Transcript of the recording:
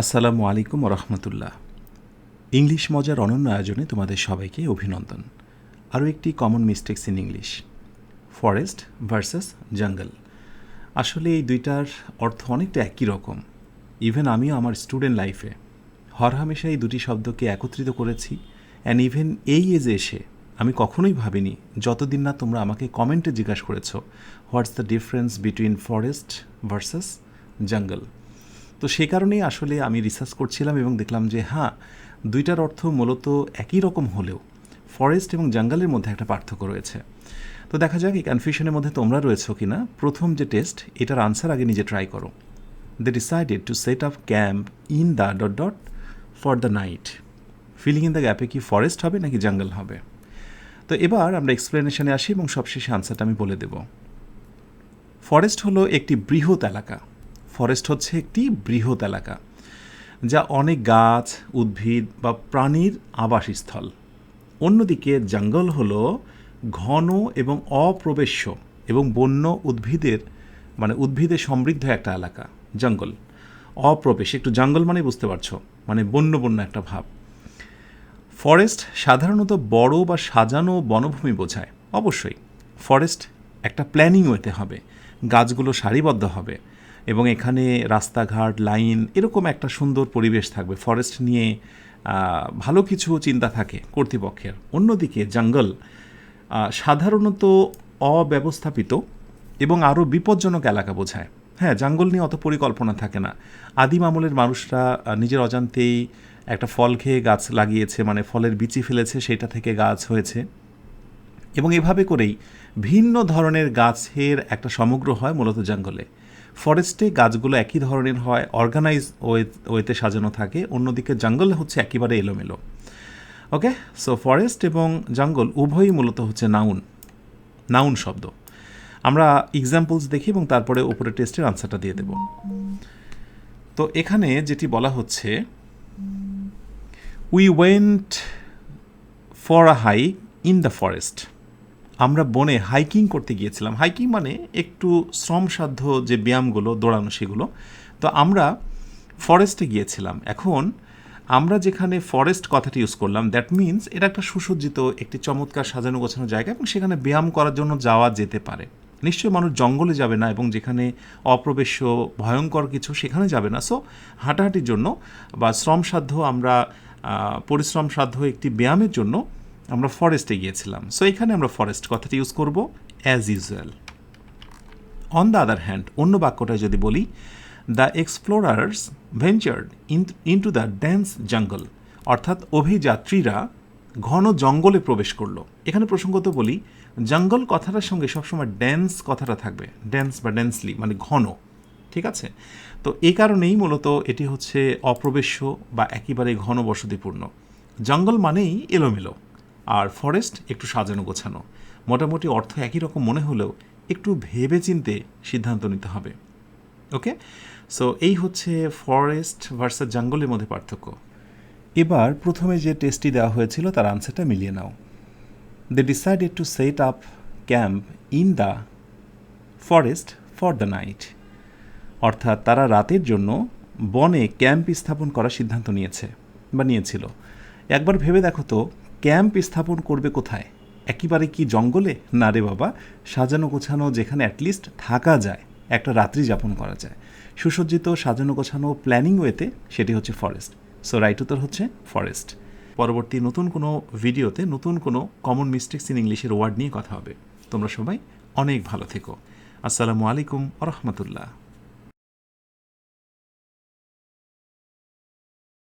আসসালামু আলাইকুম রহমতুল্লাহ। ইংলিশ মজার অনন্য আয়োজনে তোমাদের সবাইকে অভিনন্দন। আরও একটি common mistakes in English forest versus jungle আসলে এই দুইটার অর্থ অনেকটা একই রকম। ইভেন আমিও আমার স্টুডেন্ট লাইফে হরহামেশা এই দুটি শব্দকে একত্রিত করেছি। অ্যান্ড ইভেন এই এজে এসে আমি কখনোই ভাবিনি, যতদিন না তোমরা আমাকে কমেন্টে জিজ্ঞাসা করেছ what's the difference between forest versus jungle তো সে কারণেই আসলে আমি রিসার্চ করছিলাম এবং দেখলাম যে হ্যাঁ দুইটার অর্থ মূলত একই রকম হলেও ফরেস্ট এবং জঙ্গলের মধ্যে একটা পার্থক্য রয়েছে। তো দেখা যাক এই কনফিউশনের মধ্যে তোমরা রয়েছো কি না প্রথম যে টেস্ট এটার আনসার আগে নিজে ট্রাই করো। They decided to set up camp in the dot dot for the night filling in the গ্যাপে কি ফরেস্ট হবে নাকি জঙ্গল হবে? তো এবার আমরা এক্সপ্লেনেশনে আসি এবং সবশেষে আনসারটা আমি বলে দেব। ফরেস্ট হলো একটি বৃহৎ এলাকা। ফরেস্ট হচ্ছে একটি বৃহৎ এলাকা, যা অনেক গাছ, উদ্ভিদ বা প্রাণীর আবাসস্থল। অন্যদিকে জঙ্গল হল ঘন এবং অপ্রবেশ্য এবং বন্য উদ্ভিদের মানে উদ্ভিদে সমৃদ্ধ একটা এলাকা, জঙ্গল। অপ্রবেশ, একটু জঙ্গল মানে বুঝতে পারছ মানে বন্য বন্য একটা ভাব। ফরেস্ট সাধারণত বড় বা সাজানো বনভূমি বোঝায়। অবশ্যই, ফরেস্ট একটা প্ল্যানিং হতে হবে। গাছগুলো সারিবদ্ধ হবে এবং এখানে রাস্তাঘাট, লাইন এরকম একটা সুন্দর পরিবেশ থাকবে। ফরেস্ট নিয়ে ভালো কিছু চিন্তা থাকে কর্তৃপক্ষের। অন্যদিকে জঙ্গল সাধারণত অব্যবস্থাপিত এবং আরও বিপজ্জনক এলাকা বোঝায়। হ্যাঁ জঙ্গল নিয়ে অত পরিকল্পনা থাকে না। আদিম আমলের মানুষরা নিজের অজান্তেই একটা ফল খেয়ে গাছ লাগিয়েছে মানে ফলের বিচি ফেলেছে, সেটা থেকে গাছ হয়েছে। এবং এভাবে করেই ভিন্ন ধরনের গাছের একটা সমগ্র হয় মূলত জঙ্গলে। ফরেস্টে গাছগুলো একই ধরনের হয় অর্গানাইজ ওয়ে ওয়েতে সাজানো থাকে, অন্যদিকে জঙ্গল হচ্ছে একেবারে এলোমেলো। ওকে সো ফরেস্ট এবং জঙ্গল উভয়ই মূলত হচ্ছে নাউন নাউন শব্দ। আমরা এক্সাম্পলস দেখি এবং তারপরে উপরে টেস্টের আনসারটা দিয়ে দেব। তো এখানে যেটি বলা হচ্ছে we went for a hike in the forest আমরা বনে হাইকিং করতে গিয়েছিলাম। হাইকিং মানে একটু শ্রমসাধ্য যে ব্যায়ামগুলো, দৌড়ানো সেগুলো। তো আমরা ফরেস্টে গিয়েছিলাম। এখন আমরা যেখানে ফরেস্ট কথাটি ইউজ করলাম দ্যাট মিন্স এটা একটা সুসজ্জিত, একটি চমৎকার সাজানো গোছানো জায়গা এবং সেখানে ব্যায়াম করার জন্য যাওয়া যেতে পারে। নিশ্চয়ই মানুষ জঙ্গলে যাবে না এবং যেখানে অপ্রবেশ্য, ভয়ঙ্কর কিছু সেখানে যাবে না। সো হাঁটাহাঁটির জন্য বা শ্রমসাধ্য আমরা পরিশ্রম সাধ্য একটি ব্যায়ামের জন্য আমরা ফরেস্টে গিয়েছিলাম। সো এখানে আমরা ফরেস্ট কথাটি ইউজ করব as usual on the other hand অন্য বাক্যটা যদি বলি the explorers ventured into the dense jungle অর্থাৎ অভিযাত্রীরা ঘন জঙ্গলে প্রবেশ করল। এখানে প্রসঙ্গত বলি, জঙ্গল কথাটার সঙ্গে সবসময় ড্যান্স কথাটা থাকবে। ড্যান্স বা ড্যান্সলি মানে ঘন। ঠিক আছে? তো এই কারণেই মূলত এটি হচ্ছে অপ্রবেশ্য বা একেবারে ঘন বসতিপূর্ণ জঙ্গল মানেই এলোমেলো। আর ফরেস্ট একটু সাজানো গোছানো। মোটামুটি অর্থ একই রকম মনে হলেও একটু ভেবে চিনতে সিদ্ধান্ত নিতে হবে। ওকে? সো এই হচ্ছে ফরেস্ট ভার্সাস জঙ্গলের মধ্যে পার্থক্য। এবার প্রথমে যে টেস্টটি দেওয়া হয়েছিল তার আনসারটা মিলিয়ে নাও। They decided to set up camp in the forest for the night অর্থাৎ তারা রাতের জন্য বনে ক্যাম্প স্থাপন করার সিদ্ধান্ত নিয়েছে বা নিয়েছিল। একবার ভেবে দেখো তো ক্যাম্প স্থাপন করবে কোথায়? একেবারে কি জঙ্গলে? না রে বাবা, সাজানো গোছানো যেখানে অ্যাটলিস্ট থাকা যায়, একটা রাত্রি যাপন করা যায়। সুসজ্জিত সাজানো গোছানো প্ল্যানিং ওয়েতে সেটি হচ্ছে ফরেস্ট সো রাইট উত্তর হচ্ছে ফরেস্ট পরবর্তী নতুন কোনো ভিডিওতে নতুন কোনো কমন মিস্টেক্স ইন ইংলিশের ওয়ার্ড নিয়ে কথা হবে। তোমরা সবাই অনেক ভালো থেকো। আসসালামু আলাইকুম রহমতুল্লাহ।